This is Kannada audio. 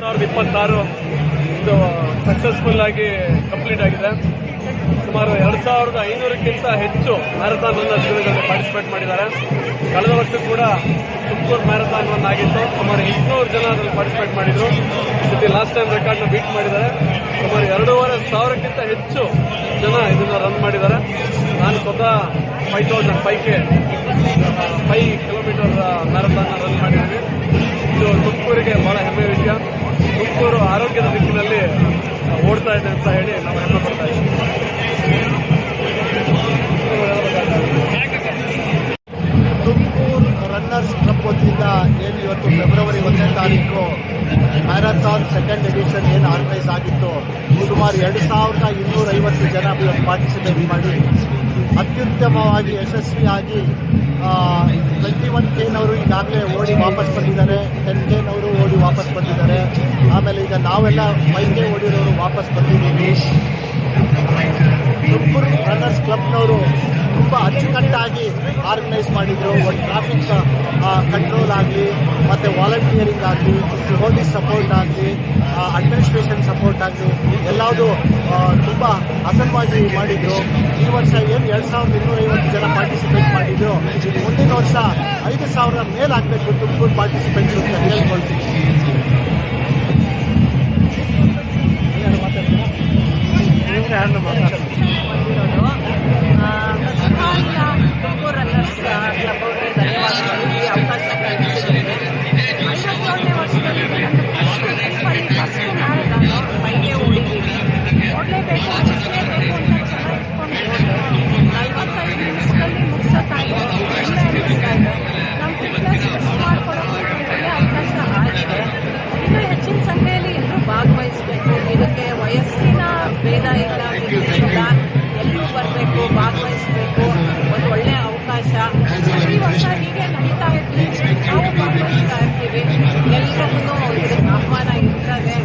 ಸಾವಿರದ ಇಪ್ಪತ್ತಾರು ಇದು ಸಕ್ಸಸ್ಫುಲ್ ಆಗಿ ಕಂಪ್ಲೀಟ್ ಆಗಿದೆ. ಸುಮಾರು ಎರಡು ಸಾವಿರದ ಐನೂರಕ್ಕಿಂತ ಹೆಚ್ಚು ಮ್ಯಾರಥಾನ್ ರನ್ನರ್ಸ್ಗಳಲ್ಲಿ ಪಾರ್ಟಿಸಿಪೇಟ್ ಮಾಡಿದ್ದಾರೆ. ಕಳೆದ ವರ್ಷ ಕೂಡ ತುಮಕೂರು ಮ್ಯಾರಥಾನ್ ರನ್ ಆಗಿತ್ತು. ಸುಮಾರು ಎಂಟುನೂರು ಜನ ಅದರಲ್ಲಿ ಪಾರ್ಟಿಸಿಪೇಟ್ ಮಾಡಿದ್ರು. ಸತಿ ಲಾಸ್ಟ್ ಟೈಮ್ ರೆಕಾರ್ಡ್ನ ಬೀಟ್ ಮಾಡಿದ್ದಾರೆ. ಸುಮಾರು ಎರಡೂವರೆ ಸಾವಿರಕ್ಕಿಂತ ಹೆಚ್ಚು ಜನ ಇದನ್ನು ರನ್ ಮಾಡಿದ್ದಾರೆ. ನಾನು ಸ್ವತಃ five thousand five K five kilometre marathon run ಮಾಡಿದ್ದೀನಿ. ಇದು ತುಮಕೂರಿಗೆ ಭಾಳ ಹೆಮ್ಮೆ ವಿಷಯ. ಓಡ್ತಾ ಇದೆ ಅಂತ ಹೇಳಿ ನಾವು ಹೆಮ್ಮೆ ಪಡ್ತಾ ತುಮಕೂರು ರನ್ನರ್ಸ್ ಕ್ಲಬ್ ವತಿಯಿಂದ ಏನು ಇವತ್ತು ಫೆಬ್ರವರಿ ಒಂದನೇ ತಾರೀಕು ಮ್ಯಾರಥಾನ್ ಸೆಕೆಂಡ್ ಎಡಿಷನ್ ಏನು ಆರ್ಗನೈಸ್ ಆಗಿತ್ತು? ಸುಮಾರು ಎರಡು ಸಾವಿರದ ಇನ್ನೂರ ಐವತ್ತು ಜನ ಪಾರ್ಟಿಸಿಪೇಟ್ ಮಾಡಿ, ಅತ್ಯುತ್ತಮವಾಗಿ, ಯಶಸ್ವಿಯಾಗಿ ಟ್ವೆಂಟಿ ಒನ್ ಅವರು ಈಗಾಗಲೇ ಓಡಿ ವಾಪಸ್ ಬಂದಿದ್ದಾರೆ. ಟೆನ್ ಆಮೇಲೆ ಈಗ ನಾವೆಲ್ಲ ಕೆ ಓಡಿರೋರು ವಾಪಸ್ ಬಂದಿದ್ದೀವಿ. ತುಮಕೂರು ರನ್ನರ್ಸ್ ಕ್ಲಬ್ನವರು ತುಂಬ ಅಚ್ಚುಕಟ್ಟಾಗಿ ಆರ್ಗನೈಸ್ ಮಾಡಿದ್ರು. ಒಂದು ಟ್ರಾಫಿಕ್ ಕಂಟ್ರೋಲ್ ಆಗಲಿ, ಮತ್ತು ವಾಲಂಟಿಯರಿಂಗ್ ಆಗಲಿ ಪೊಲೀಸ್ ಸಪೋರ್ಟ್ ಆಗಲಿ ಅಡ್ಮಿನಿಸ್ಟ್ರೇಷನ್ ಸಪೋರ್ಟ್ ಆಗಲಿ ಎಲ್ಲವುದು ತುಂಬ ಅಸಲ್ವಾಗಿ ಮಾಡಿದ್ರು. ಈ ವರ್ಷ ಏನು ಎರಡು ಸಾವಿರದ ಇನ್ನೂರೈವತ್ತು ಜನ ಪಾರ್ಟಿಸಿಪೇಟ್ ಮಾಡಿದ್ರು. ಮುಂದಿನ ವರ್ಷ ಐದು ಸಾವಿರ ಮೇಲಾಗಬೇಕು ತುಮಕೂರು ಪಾರ್ಟಿಸಿಪೆಂಟ್ಸ್ ಅಂತ ಹೇಳ್ಕೊಳ್ತೀನಿ. ನೀವೇ ಭಾಗವಹಿಸಬೇಕು. ಇದಕ್ಕೆ ವಯಸ್ಸಿನ ಭೇದ ಇಲ್ಲ. ನಿರ್ದೇಶನ ಎಲ್ಲರೂ ಬರಬೇಕು ಭಾಗವಹಿಸಬೇಕು. ಒಂದು ಒಳ್ಳೆ ಅವಕಾಶ. ಪ್ರತಿ ವರ್ಷ ಹೀಗೆ ನಡೀತಾ ಇರ್ತೀವಿ ನಾವು ಭಾಗವಹಿಸ್ತಾ ಇರ್ತೀವಿ. ಎಲ್ಲರಿಗೂ ಇದಕ್ಕೆ ಆಹ್ವಾನ ಇರ್ತದೆ.